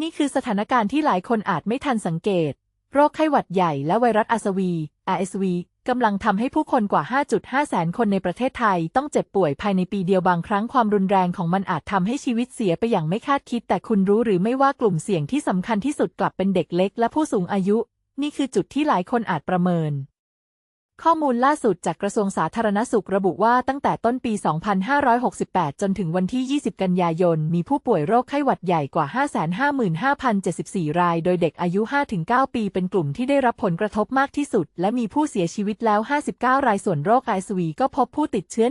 นี่คือสถานการณ์ที่หลายคนอาจไม่ทันสังเกต โรคไข้หวัดใหญ่และไวรัส RSV RSV กำลังทำให้ผู้คนกว่า 5.5 แสนคนในประเทศไทยต้องเจ็บป่วยภายในปีเดียวบางครั้งความรุนแรงของมันอาจทำให้ชีวิตเสียไปอย่างไม่คาดคิด แต่คุณรู้หรือไม่ว่ากลุ่มเสี่ยงที่สำคัญที่สุดกลับเป็นเด็กเล็กและผู้สูงอายุ นี่คือจุดที่หลายคนอาจประเมิน ข้อมูลล่าสุดจากกระทรวงสาธารณสุขระบุว่าตั้งแต่ต้นปี 2568 จนถึงวันที่ 20 กันยายน มีผู้ป่วยโรคไข้หวัดใหญ่กว่า 555,074 ราย โดยเด็กอายุ 5-9 ปีเป็นกลุ่มที่ได้รับผลกระทบมากที่สุด และมีผู้เสียชีวิตแล้ว 59 ราย ส่วนโรคไอสวีก็พบผู้ติดเชื้อ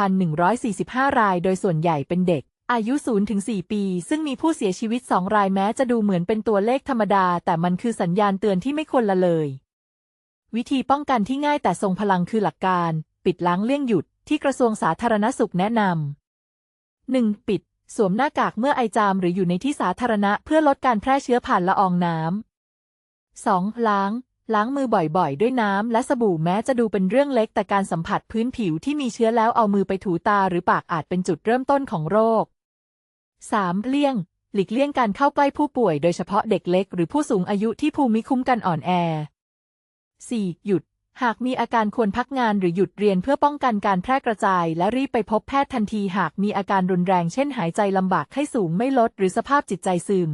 16,145 ราย โดยส่วนใหญ่เป็นเด็กอายุ 0-4 ปี ซึ่งมีผู้เสียชีวิต 2 รายแม้จะดูเหมือนเป็นตัวเลขธรรมดา แต่มันคือสัญญาณเตือนที่ไม่ควรละเลย วิธีป้องกันที่ง่ายแต่ทรงพลังคือหลักการ ปิดล้างเลี่ยงหยุดที่กระทรวงสาธารณสุขแนะนำ 1. ปิด สวมหน้ากากเมื่อไอจามหรืออยู่ในที่สาธารณะเพื่อลดการแพร่เชื้อผ่านละอองน้ำ 2. ล้าง ล้างมือบ่อยๆ ด้วยน้ำและสบู่แม้จะดูเป็นเรื่องเล็กแต่การสัมผัสพื้นผิวที่มีเชื้อแล้วเอามือไปถูตาหรือปากอาจเป็นจุดเริ่มต้นของโรค 3. เลี่ยง หลีกเลี่ยงการเข้าใกล้ผู้ป่วยโดยเฉพาะเด็กเล็กหรือผู้สูงอายุที่ภูมิคุ้มกันอ่อนแอ 4. หยุด หากมีอาการควรพักงานหรือหยุดเรียนเพื่อป้องกันการแพร่กระจาย และรีบไปพบแพทย์ทันทีหากมีอาการรุนแรงเช่นหายใจลำบากไข้สูงไม่ลด หรือสภาพจิตใจซึม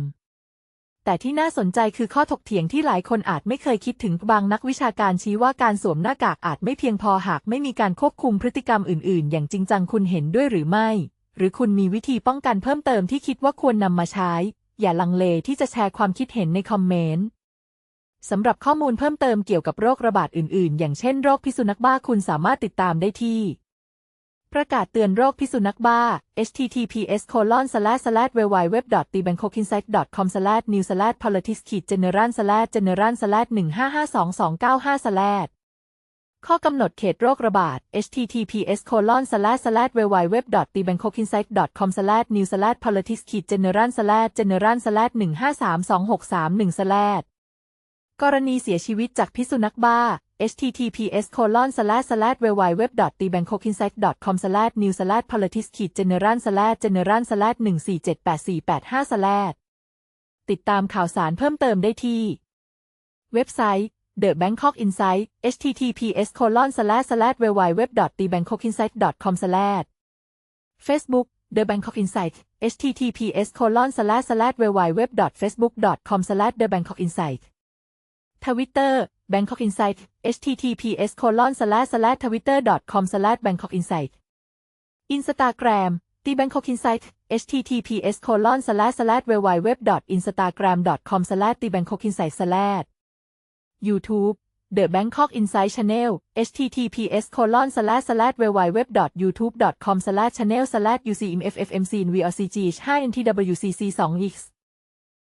แต่ที่น่าสนใจคือข้อถกเถียงที่หลายคนอาจไม่เคยคิดถึงบางนักวิชาการชี้ว่าการสวมหน้ากากอาจไม่เพียงพอหากไม่มีการควบคุมพฤติกรรมอื่น ๆ อย่างจริงจังคุณเห็นด้วยหรือไม่ หรือคุณมีวิธีป้องกันเพิ่มเติมที่คิดว่าควรนำมาใช้ อย่าลังเลที่จะแชร์ความคิดเห็นในคอมเมนต์ สำหรับข้อมูลเพิ่มเติมเกี่ยวกับโรคระบาดอื่น ๆ อย่างเช่นโรคพิษสุนัขบ้าคุณสามารถติดตามได้ที่ ประกาศเตือนโรคพิษสุนัขบ้า https w w w t b a n k o k i n s i g h t c o m n e w p o l i t i c s g e n e r a l g e n e r a l 1 5 5 2 2 9 5ข้อกำหนดเขตโรคระบาด https colon slash slash www t b a n k o k i n s i g h t com slash new slash politics general slash general slash 1 5 3 2 6 3 1 slash กรณีเสียชีวิตจากพิษสุนัขบ้า https colon slash slash www t b a n k o k i n s i g h t com slash new slash politics ขีด general slash general slash 1478485 slash ติดตามข่าวสารเพิ่มเติมได้ที่ เว็บไซต์ The Bangkok Insight https colon slash slash www t b a n k o k i n s i g h t com slash Facebook The Bangkok Insight https colon slash slash www facebook com slash the bangkok insight ทวิตเตอร์ Bangkok Insight https colon slash slash twitter com slash bangkok insight อินสตาแกรม the Bangkok Insight https colon slash slash www instagram com slash the Bangkok Insight slash YouTube The Bangkok Insight Channel https colon slash slash www youtube com slash channel slash ucmffmc vocg 5 ntwcc 2 x